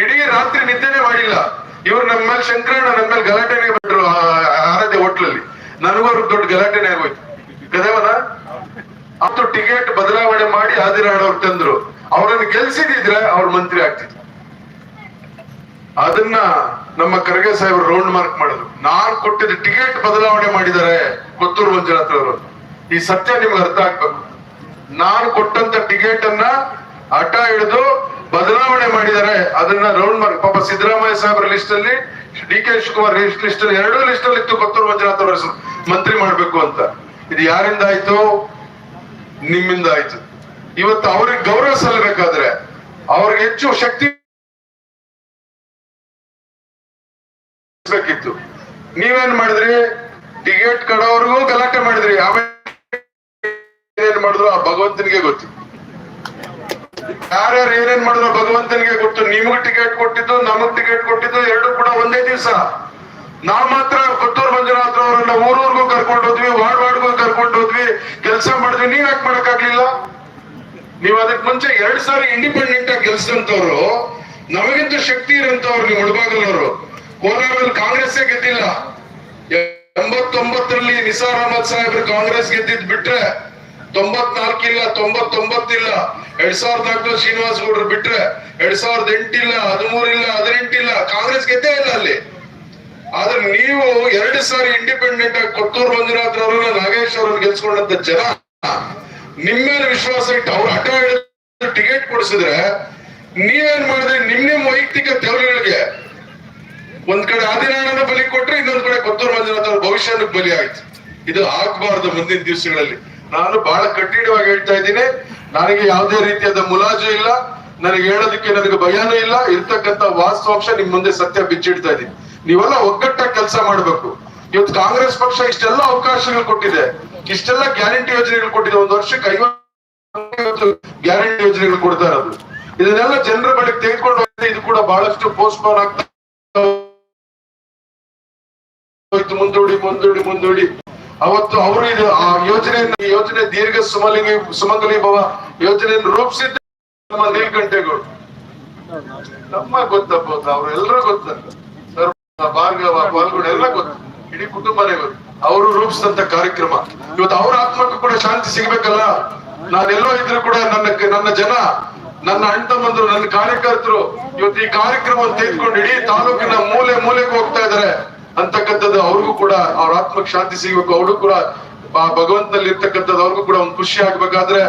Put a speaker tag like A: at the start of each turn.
A: ಇಡೀ ರಾತ್ರಿ ನಿದ್ದೆನೆ ಮಾಡಿಲ್ಲ. ಇವ್ರು ನಮ್ಮ ಮೇಲೆ ಶಂಕರಣ್ಣ ನಮ್ಮ ಮೇಲೆ ಗಲಾಟೆನೆ ಬಿಟ್ರು ಆರಾಧ್ಯ ಹೋಟ್ಲಲ್ಲಿ. ನನಗೂ ಅವ್ರಿಗೆ ದೊಡ್ಡ ಗಲಾಟೆನೆ ಆಗೋಯ್ತು. ಕದೇವನ ಅವತ್ತು ಟಿಕೆಟ್ ಬದಲಾವಣೆ ಮಾಡಿ ಆದಿರಾಡ್ ಅವ್ರು ತಂದ್ರು. ಅವರನ್ನು ಗೆಲ್ಸಿದಿದ್ರೆ ಅವ್ರ ಮಂತ್ರಿ ಆಗ್ತಿದ್ರು. ಅದನ್ನ ನಮ್ಮ ಕರ್ಗೆ ಸಾಹೇಬ್ರು ರೌಂಡ್ ಮಾರ್ಕ್ ಮಾಡಿದ್ರು. ನಾನ್ ಕೊಟ್ಟಿದ್ದ ಟಿಕೆಟ್ ಬದಲಾವಣೆ ಮಾಡಿದ್ದಾರೆ ಕೊತ್ತೂರು ಮಂಜುನಾಥ್ ಅವರು ಈ ಸತ್ಯ ನಿಮ್ಗೆ ಅರ್ಥ ಆಗ್ಬೇಕು. ನಾನು ಕೊಟ್ಟಂತ ಟಿಕೆಟ್ ಅನ್ನ ಹಠ ಹಿಡಿದು ಬದಲಾವಣೆ ಮಾಡಿದ್ದಾರೆ ಅದನ್ನ ರೌಂಡ್ ಮಾರ್ಕ್ ಪಾಪ ಸಿದ್ದರಾಮಯ್ಯ ಸಾಹೇಬ್ರ ಲಿಸ್ಟ್ ಅಲ್ಲಿ ಡಿ ಕೆ ಶಿವಕುಮಾರ್ ಲಿಸ್ಟ್ ಅಲ್ಲಿ ಎರಡೂ ಲಿಸ್ಟ್ ಅಲ್ಲಿ ಇತ್ತು, ಕೊತ್ತೂರು ಮಂಜುನಾಥ್ ಅವರ ಮಂತ್ರಿ ಮಾಡ್ಬೇಕು ಅಂತ. ಇದು ಯಾರಿಂದ ಆಯ್ತು? ನಿಮ್ಮಿಂದ ಆಯ್ತು. ಇವತ್ತು ಅವ್ರಿಗೆ ಗೌರವ ಸಲ್ಲಬೇಕಾದ್ರೆ ಅವ್ರಿಗೆ ಹೆಚ್ಚು ಶಕ್ತಿ ಬೇಕಿತ್ತು. ನೀವೇನ್ ಮಾಡಿದ್ರಿ? ಟಿಕೆಟ್ ಕಡೋರ್ಗೂ ಗಲಾಟೆ ಮಾಡಿದ್ರಿ. ಆಮೇಲೆ ಏನ್ ಮಾಡಿದ್ರು? ಆ ಭಗವಂತನಿಗೆ ಗೊತ್ತು. ಯಾರ್ಯಾರು ಏನೇನ್ ಮಾಡಿದ್ರು ಭಗವಂತನಿಗೆ ಗೊತ್ತು. ನಿಮಗ್ ಟಿಕೆಟ್ ಕೊಟ್ಟಿದ್ದು, ನಮಗ್ ಟಿಕೆಟ್ ಕೊಟ್ಟಿದ್ದು ಎರಡು ಕೂಡ ಒಂದೇ ದಿವಸ. ನಾವ್ ಮಾತ್ರ ಕೊತ್ತೂರು ಮಂಜುನಾಥ್ ಅವರನ್ನ ಊರೂರ್ಗೂ ಕರ್ಕೊಂಡು ಹೋದ್ವಿ, ವಾರ್ಡ್ ವಾರ್ಡ್ಗೂ ಕರ್ಕೊಂಡು ಹೋದ್ವಿ. ಕೆಲಸ ಮಾಡಿದ್ವಿ, ನೀವ್ ಯಾಕೆ ಮಾಡಕ್ಕಾಗ್ಲಿಲ್ಲ? ನೀವ್ ಅದಕ್ ಮುಂಚೆ ಎರಡ್ ಸಾರಿ ಇಂಡಿಪೆಂಡೆಂಟ್ ಆಗಿ ಗೆಲ್ಸಿದಂತವ್ರು ನಮಗಿಂತ ಶಕ್ತಿ ಇರಂತವ್ರು ನೀವು ಮುಳಬಾಗಲವರು ಕೋಲಾರಲ್ಲಿ ಕಾಂಗ್ರೆಸ್ ಗೆದ್ದಿಲ್ಲ. ಎಂಬತ್ತೊಂಬತ್ತರಲ್ಲಿ ನಿಸಾರ್ ಅಹಮದ್ ಸಾಹೇಬ್ರು ಕಾಂಗ್ರೆಸ್ ಗೆದ್ದಿದ್ ಬಿಟ್ರೆ ತೊಂಬತ್ನಾಲ್ಕಿಲ್ಲ ತೊಂಬತ್ತೊಂಬತ್ತಿಲ್ಲ ಎರಡ್ ಸಾವಿರದ ನಾಲ್ಕು ಶ್ರೀನಿವಾಸ್ ಗೌಡ್ರು ಬಿಟ್ರೆ ಎರಡ್ ಸಾವಿರದ ಎಂಟಿಲ್ಲ ಹದಿಮೂರಿಲ್ಲ ಹದಿನೆಂಟಿಲ್ಲ ಕಾಂಗ್ರೆಸ್ ಗೆದ್ದೇ ಇಲ್ಲ ಅಲ್ಲಿ. ಆದ್ರೆ ನೀವು ಎರಡು ಸಾರಿ ಇಂಡಿಪೆಂಡೆಂಟ್ ಆಗಿ ಕೊತ್ತೂರು ಮಂಜುನಾಥ್ ಅವರನ್ನ ನಾಗೇಶ್ ಅವರನ್ನು ಗೆಲ್ಸ್ಕೊಂಡಂತ ಜನ ನಿಮ್ ಮೇಲೆ ವಿಶ್ವಾಸ ಇಟ್ಟು ಅವ್ರು ಹಠ ಹಿಡಿದು ಟಿಕೆಟ್ ಕೊಡಿಸಿದ್ರೆ ನೀವೇನ್ ಮಾಡಿದ್ರೆ? ನಿಮ್ ನಿಮ್ ವೈಯಕ್ತಿಕ ದೇವರುಗಳಿಗೆ ಒಂದ್ ಕಡೆ ಆದಿನಾರಾಯಣ ಬಲಿ ಕೊಟ್ರೆ ಇನ್ನೊಂದ್ ಕಡೆ ಕೊತ್ತೂರು ಮಂಜುನಾಥ್ ಅವ್ರ ಭವಿಷ್ಯನೂ ಬಲಿ ಆಯ್ತು. ಇದು ಆಗ್ಬಾರ್ದು ಮುಂದಿನ ದಿವಸಗಳಲ್ಲಿ. ನಾನು ಬಹಳ ಕಠಿಣವಾಗಿ ಹೇಳ್ತಾ ಇದ್ದೀನಿ. ನನಗೆ ಯಾವುದೇ ರೀತಿಯಾದ ಮುಲಾಜು ಇಲ್ಲ. ನನಗೆ ಹೇಳೋದಕ್ಕೆ ನನಗೆ ಭಯನೂ ಇಲ್ಲ. ಇರ್ತಕ್ಕಂತ ವಾಸ್ತವಾಂಶ ನಿಮ್ ಮುಂದೆ ಸತ್ಯ ಬಿಚ್ಚಿಡ್ತಾ ಇದ್ದೀನಿ ನೀವೆಲ್ಲ ಒಗ್ಗಟ್ಟಾಗಿ ಕೆಲಸ ಮಾಡ್ಬೇಕು. ಇವತ್ತು ಕಾಂಗ್ರೆಸ್ ಪಕ್ಷ ಇಷ್ಟೆಲ್ಲ ಅವಕಾಶಗಳು ಕೊಟ್ಟಿದೆ. ಇಷ್ಟೆಲ್ಲ ಗ್ಯಾರಂಟಿ ಯೋಜನೆಗಳು ಕೊಟ್ಟಿದೆ. ಒಂದು ವರ್ಷಕ್ಕೆ ಐವತ್ತು ಗ್ಯಾರಂಟಿ ಯೋಜನೆಗಳು ಕೊಡ್ತಾ ಇರೋದು. ಇದನ್ನೆಲ್ಲ ಜನರ ಬಳಿ ತೆಗೆದುಕೊಂಡು ಇದು ಕೂಡ ಬಹಳಷ್ಟು ಪೋಸ್ಟ್ ಪೋನ್ ಆಗ್ತಾ ಮುಂದೂಡಿ ಮುಂದೂಡಿ ಮುಂದೂಡಿ. ಅವತ್ತು ಅವರು ಇದು ಆ ಯೋಜನೆಯನ್ನು ಯೋಜನೆ ದೀರ್ಘ ಸುಮಲಿಂಗಿ, ಸುಮಂಗಲಿ ಭವ ಯೋಜನೆಯನ್ನು ರೂಪಿಸಿದ್ದ ನಮ್ಮ ನೀಲ್ಕಂಠೆಗಳು ನಮ್ಮ ಗೊತ್ತಪ್ಪ ಅವ್ರು ಎಲ್ಲರೂ ಗೊತ್ತ ಸರ್ ಭಾರ್ಗವ ಪಾಲ್ಗೊಂಡು ಎಲ್ಲ ಗೊತ್ತು. ಇಡೀ ಕುಟುಂಬನೇ ಗೊತ್ತು. ಅವರು ರೂಪಿಸಿದಂತ ಕಾರ್ಯಕ್ರಮ. ಇವತ್ತು ಅವ್ರ ಆತ್ಮಕ್ಕೂ ಕೂಡ ಶಾಂತಿ ಸಿಗ್ಬೇಕಲ್ಲ? ನಾನೆಲ್ಲೋ ಇದ್ರು ಕೂಡ ನನ್ನ ನನ್ನ ಜನ, ನನ್ನ ಅಣ್ಣ ತಮ್ಮಂದ್ರು ನನ್ನ ಕಾರ್ಯಕರ್ತರು ಇವತ್ತು ಈ ಕಾರ್ಯಕ್ರಮ ತೆಗೆದುಕೊಂಡು ಇಡೀ ತಾಲೂಕಿನ ಮೂಲೆ ಮೂಲೆಗೆ ಹೋಗ್ತಾ ಇದಾರೆ ಅಂತಕ್ಕಂಥದ್ದು ಅವ್ರಿಗೂ ಕೂಡ ಅವ್ರ ಆತ್ಮಕ್ಕೆ ಶಾಂತಿ ಸಿಗಬೇಕು. ಅವರು ಕೂಡ ಭಗವಂತನಲ್ಲಿ ಇರ್ತಕ್ಕಂಥದ್ದು ಅವ್ರಿಗೂ ಕೂಡ ಒಂದು ಖುಷಿ ಆಗ್ಬೇಕಾದ್ರೆ